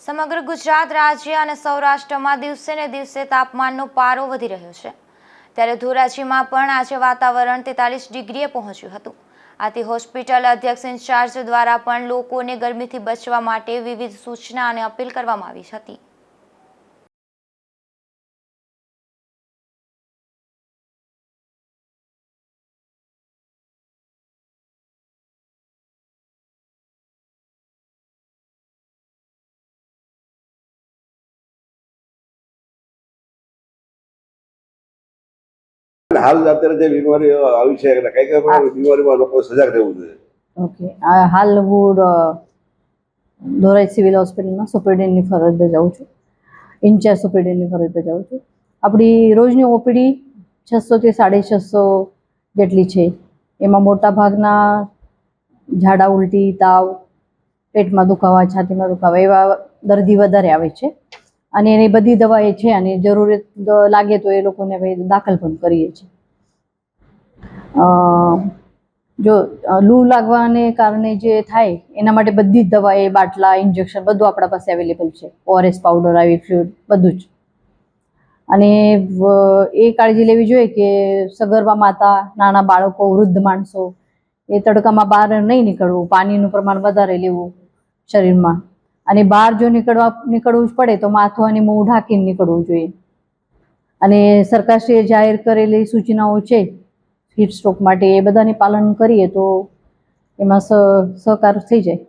સમગ્ર ગુજરાત રાજ્ય અને સૌરાષ્ટ્રમાં દિવસે ને દિવસે તાપમાનનો પારો વધી રહ્યો છે. ત્યારે ધોરાજીમાં પણ આજે વાતાવરણ તેતાલીસ ડિગ્રીએ પહોંચ્યું હતું. આથી હોસ્પિટલ અધ્યક્ષ ઇન્ચાર્જ દ્વારા પણ લોકોને ગરમીથી બચવા માટે વિવિધ સૂચના અને અપીલ કરવામાં આવી હતી. હાલ અત્યારે જે બીમારી આવી છે એટલે કઈ કઈ બીમારીમાં લોકો સજાગ રહેવું જોઈએ? ઓકે. હાલ હું ધોરાઈ સિવિલ હોસ્પિટલમાં સુપરિન્ટેન્ડની ફરજ બજાવું છું. ઇન્ચાર્જ સુપરિન્ટેન્ડની ફરજ બજાવું છું. આપણી રોજની ઓપીડી છસોથી સાડી છસો જેટલી છે. એમાં મોટા ભાગના ઝાડા ઉલટી તાવ પેટમાં દુખાવા છાતીમાં દુખાવા એવા દર્દી વધારે આવે છે. અને એની બધી દવા એ છે અને જરૂરત લાગે તો એ લોકોને દાખલ પણ કરીએ છીએ. જો લૂ લાગવાને કારણે જે થાય, એના માટે બધી જ દવા એ બાટલા, ઇન્જેક્શન બધું આપણા પાસે અવેલેબલ છે. ઓઆરએસ પાવડર આવી ફ્લુઇડ બધું જ. અને એ કાળજી લેવી જોઈએ કે સગર્ભા માતા, નાના બાળકો, વૃદ્ધ માણસો, એ તડકામાં બહાર નહીં નીકળવું. પાણીનું પ્રમાણ વધારે લેવું શરીરમાં. અને બહાર જો નીકળવા નીકળવું જ પડે તો માથું અને મોં ઢાંકીને નીકળવું જોઈએ. અને સરકારશ્રીએ જાહેર કરેલી સૂચનાઓ છે, હીટ સ્ટ્રોક માટે એ બધાને પાલન કરીએ તો એમાં સહકાર થઈ જાય.